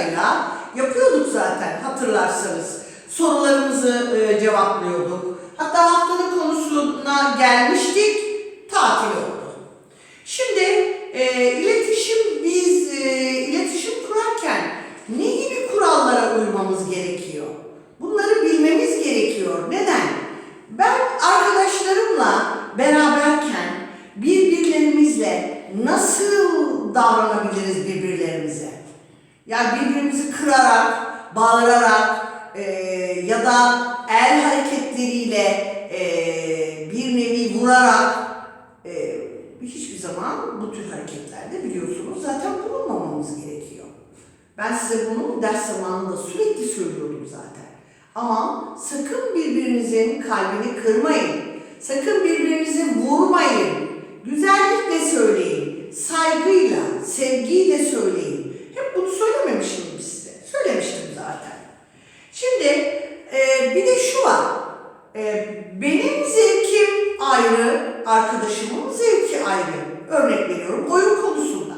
sırayla yapıyorduk zaten hatırlarsanız. Sorularımızı e, cevaplıyorduk. Hatta haftanın konusuna gelmiştik, tatil oldu. Şimdi e, iletişim biz e, iletişim kurarken ne gibi kurallara uymamız gerekiyor? Bunları bilmemiz gerekiyor. Neden? Ben arkadaşlarımla beraberken birbirlerimizle nasıl davranabiliriz? Yani birbirimizi kırarak, bağırarak e, ya da el hareketleriyle e, bir nevi vurarak e, hiçbir zaman bu tür hareketlerde biliyorsunuz zaten bulunmamamız gerekiyor. Ben size bunu ders zamanında sürekli söylüyordum zaten. Ama sakın birbirinizin kalbini kırmayın. Sakın birbirinizi vurmayın. Güzellikle söyleyin. Saygıyla, sevgiyle söyleyin. Hep bunu söylememişim mi size? Söylemiştim zaten. Şimdi e, bir de şu var. E, benim zevkim ayrı, arkadaşımın zevki ayrı. Örnek veriyorum oyun konusunda.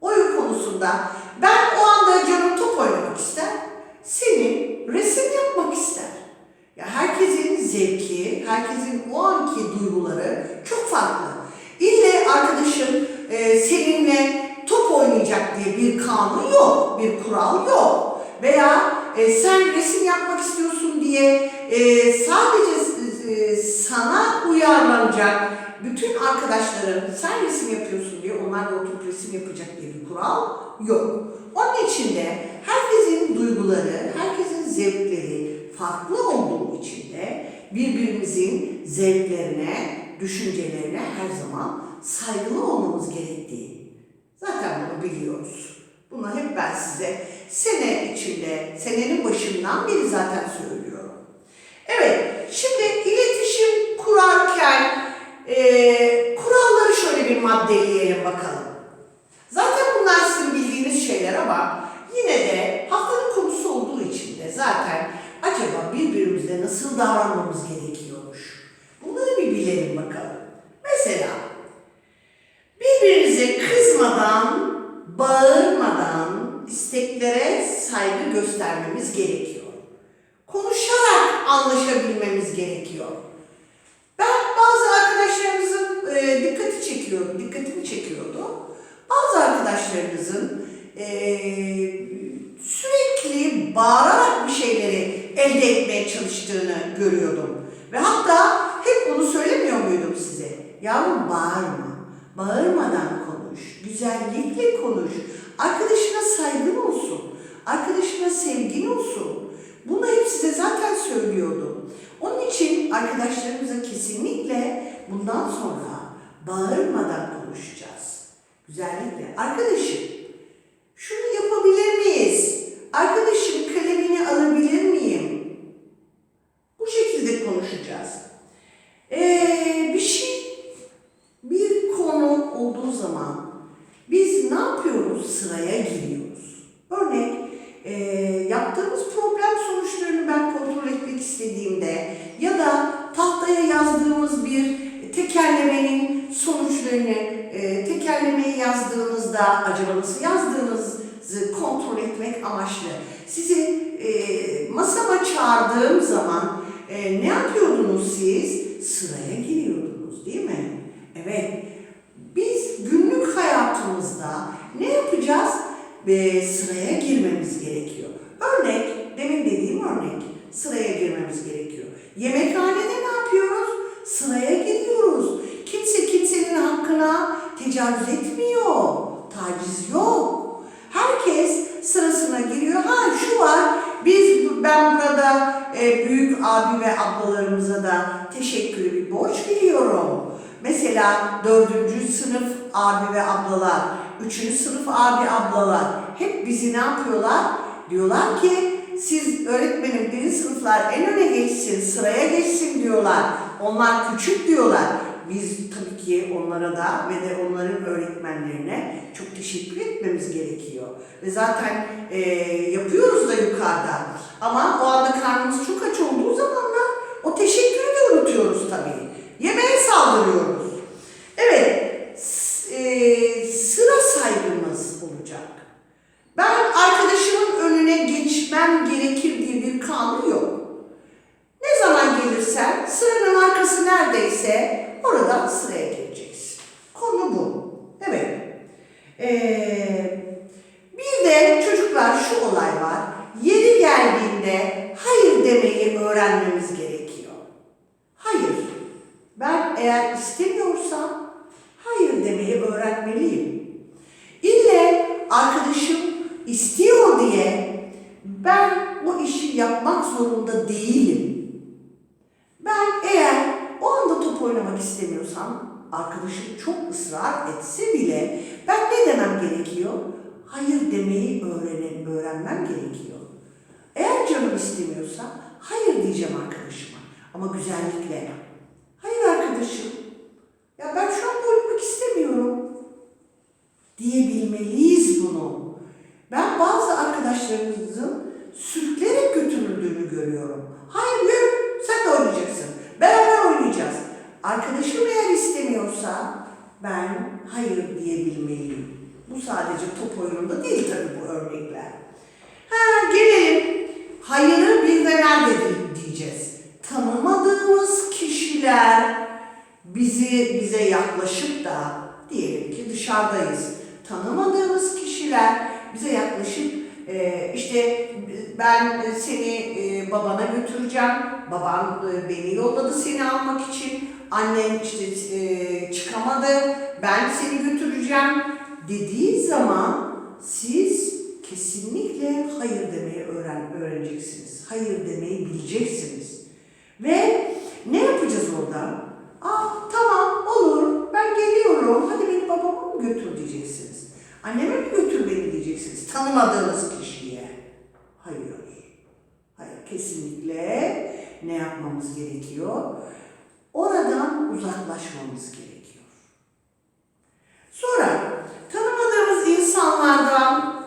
Oyun konusunda ben o anda canım top oynamak ister, senin resim yapmak ister. Ya herkesin zevki, herkesin o anki duyguları çok farklı. İlle arkadaşın e, seninle top oynayacak diye bir kanun yok, bir kural yok. Veya e, sen resim yapmak istiyorsun diye e, sadece e, sana uyarlanacak bütün arkadaşların sen resim yapıyorsun diye onlar da oturup resim yapacak diye bir kural yok. Onun için de herkesin duyguları, herkesin zevkleri farklı olduğu için de birbirimizin zevklerine, düşüncelerine her zaman saygılı olmamız gerektiği. Zaten bunu biliyoruz. Bunu hep ben size sene içinde, senenin başından beri zaten söylüyorum. Evet, şimdi iletişim kurarken eee, kuralları şöyle bir maddeleyelim bakalım. Zaten bunlar sizin bildiğiniz şeyler ama yine de haftanın konusu olduğu için de zaten acaba birbirimizle nasıl davranmamız gerekiyormuş? Bunları bir bilelim bakalım. Arkadaşlarınızın e, sürekli bağırarak bir şeyleri elde etmeye çalıştığını görüyordum. Ve hatta hep bunu söylemiyor muydum size? Yavrum bağırma, bağırmadan konuş, güzellikle konuş, arkadaşına saygın olsun, arkadaşına sevgin olsun. Bunu hep size zaten söylüyordum. Onun için arkadaşlarımıza kesinlikle bundan sonra bağırmadan konuşacağız. Güzellikle. Arkadaşım, şunu yapabilir miyiz? Arkadaşım kalemini alabilir miyim? Bu şekilde konuşacağız. Ee, bir şey, bir konu olduğu zaman biz ne yapıyoruz? Sıraya giriyoruz. Örnek, e, yaptığımız problem sonuçlarını ben kontrol etmek istediğimde ya da tahtaya yazdığımız bir tekerlemenin sonuçlarını e, tekerlemeyi yazdığınızda acaba nasıl yazdığınızı kontrol etmek amaçlı sizi e, masama çağırdığım zaman e, ne yapıyordunuz siz? Sıraya giriyordunuz değil mi? Evet. Biz günlük hayatımızda ne yapacağız? Ve sıraya girmemiz gerekiyor. Örnek, demin dediğim örnek. Sıraya girmemiz gerekiyor. Yemekhanede ne yapıyoruz? Sıraya giriyoruz. Kimse kimsenin hakkına tecavüz etmiyor. Taciz yok. Herkes sırasına giriyor. Ha şu var, biz ben burada e, büyük abi ve ablalarımıza da teşekkürü bir borç biliyorum. Dördüncü sınıf abi ve ablalar, üçüncü sınıf abi ablalar hep bizi ne yapıyorlar? Diyorlar ki siz öğretmenim birinci sınıflar en öne geçsin, sıraya geçsin diyorlar. Onlar küçük diyorlar. Biz tabii ki onlara da ve de onların öğretmenlerine çok teşekkür etmemiz gerekiyor. Ve zaten e, yapıyoruz da yukarıda. Ama o anda karnımız çok aç olduğu zamanlar o teşekkürü de unutuyoruz tabii. Yemeğe saldırıyoruz. Ben arkadaşımın önüne geçmem gerekir diye bir kanun yok. Ne zaman gelirsen sıranın arkası neredeyse oradan sıraya gireceksin. Konu bu. Evet. Ee, bir de çocuklar şu olay var. Yeri geldiğinde hayır demeyi öğrenmemiz gerekiyor. Hayır. Ben eğer istemiyorsam hayır demeyi öğren yapmak zorunda değilim. Ben eğer o anda top oynamak istemiyorsam, arkadaşım çok ısrar etse bile ben ne demem gerekiyor? Hayır demeyi öğrenem, öğrenmem gerekiyor. Eğer canım istemiyorsa hayır diyeceğim arkadaşıma ama güzellikle. Hayır arkadaşım, ya ben şu anda oynamak istemiyorum diyebilmeliyiz bunu. Ben bazı arkadaşlarımızın sürüklerek götürüldüğünü görüyorum. Hayır yürü sen de oynayacaksın. Beraber oynayacağız. Arkadaşım eğer istemiyorsa ben hayır diyebilmeliyim. Bu sadece top oyununda değil tabii bu örnekler. Ha gelelim. Hayırı bir de nerede di- diyeceğiz? Tanımadığımız kişiler bizi bize yaklaşıp da diyelim ki dışarıdayız. Tanımadığımız kişiler bize yaklaşıp e, işte ben seni e, babana götüreceğim. Baban e, beni yolladı seni almak için. Annen işte e, çıkamadı. Ben seni götüreceğim dediği zaman siz kesinlikle hayır demeyi öğren öğreneceksiniz. Hayır demeyi bileceksiniz. Ve ne yapacağız orada? Ah tamam olur ben geliyorum. Hadi beni babama mı götür diyeceksiniz. Anneme mi götür beni diyeceksiniz. Tanımadığınız kişiye. Hayır. Hayır kesinlikle ne yapmamız gerekiyor? Oradan uzaklaşmamız gerekiyor. Sonra tanımadığımız insanlardan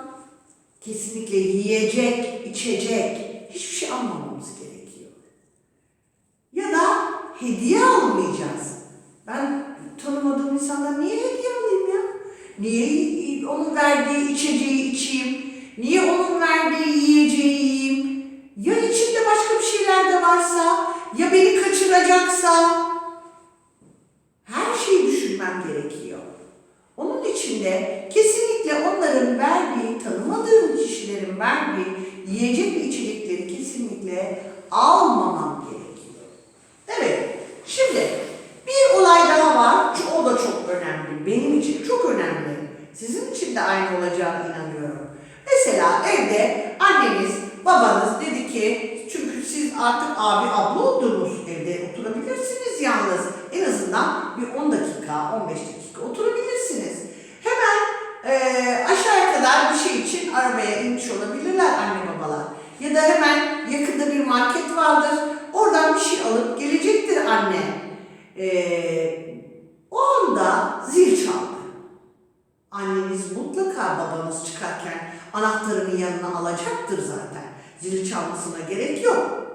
kesinlikle yiyecek, içecek hiçbir şey almamamız gerekiyor. Ya da hediye almayacağız. Ben tanımadığım insandan niye hediye alayım ya? Niye onun verdiği içeceği içeyim? Niye onun verdiği yiyeceği yiyeyim? Ya içinde başka bir şeyler de varsa? Ya beni kaçıracaksa? Her şeyi düşünmem gerekiyor. Onun için de kesinlikle onların verdiği, tanımadığım kişilerin verdiği yiyecek ve içecekleri kesinlikle almamam gerekiyor. Evet, şimdi bir olay daha var. Şu- O da çok önemli. Benim için çok önemli. Sizin için de aynı olacağına inanıyorum. Mesela evde anneniz, babanız dedi ki çünkü siz artık abi abla oldunuz. Evde oturabilirsiniz yalnız. En azından bir 10 dakika, 15 dakika oturabilirsiniz. Hemen eee, aşağıya kadar bir şey için arabaya inmiş olabilirler anne babalar. Ya da hemen yakında bir market vardır. Oradan bir şey alıp gelecektir anne. Eee, o anda zil çaldı. Anneniz mutlaka babanız çıkarken anahtarını yanına alacaktır zaten. Zil çalmasına gerek yok.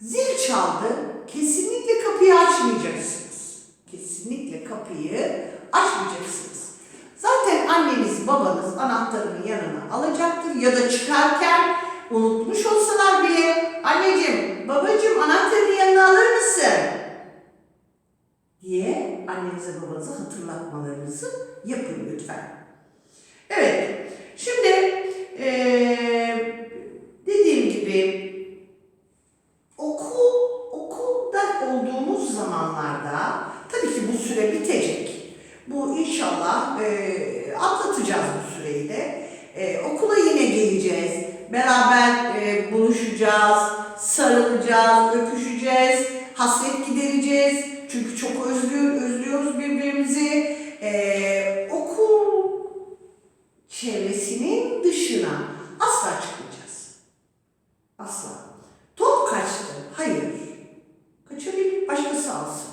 Zil çaldı. Kesinlikle kapıyı açmayacaksınız. Kesinlikle kapıyı açmayacaksınız. Zaten anneniz babanız anahtarını yanına alacaktır ya da çıkarken unutmuş olsalar bile anneciğim babacığım anahtarını yanına alır mısın? diye annenize babanıza hatırlatmalarınızı yapın lütfen. Evet, Bu inşallah eee, atlatacağız bu süreyi de. Eee, okula yine geleceğiz. Beraber eee, buluşacağız, sarılacağız, öpüşeceğiz, hasret gidereceğiz. Çünkü çok özlüyor, özlüyoruz birbirimizi. Eee, okul çevresinin dışına asla çıkmayacağız. Asla. Top kaçtı. Hayır. Kaçabilir, başkası alsın.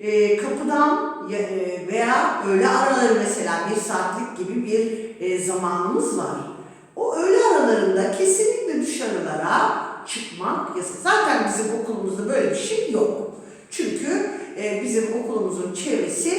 Ee, kapıdan ya- e, veya öğle araları mesela bir saatlik gibi bir e, zamanımız var. O öğle aralarında kesinlikle dışarılara çıkmak yasak. Zaten bizim okulumuzda böyle bir şey yok. Çünkü e, bizim okulumuzun çevresi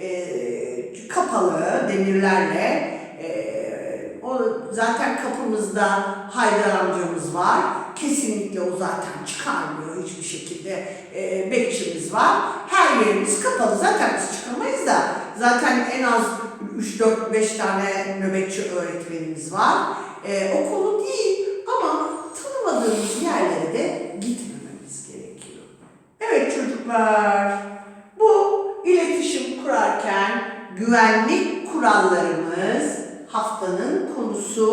e, kapalı demirlerle ee, o zaten kapımızda Haydar amcamız var. Kesinlikle o zaten çıkarmıyor hiçbir şekilde. Ee, bekçimiz var. Her yerimiz kapalı. Zaten biz çıkamayız da. Zaten en az 3-4-5 tane nöbetçi öğretmenimiz var. Ee, okulu değil ama tanımadığımız yerlere de gitmememiz gerekiyor. Evet çocuklar, bu iletişim kurarken güvenlik kurallarımız haftanın konusu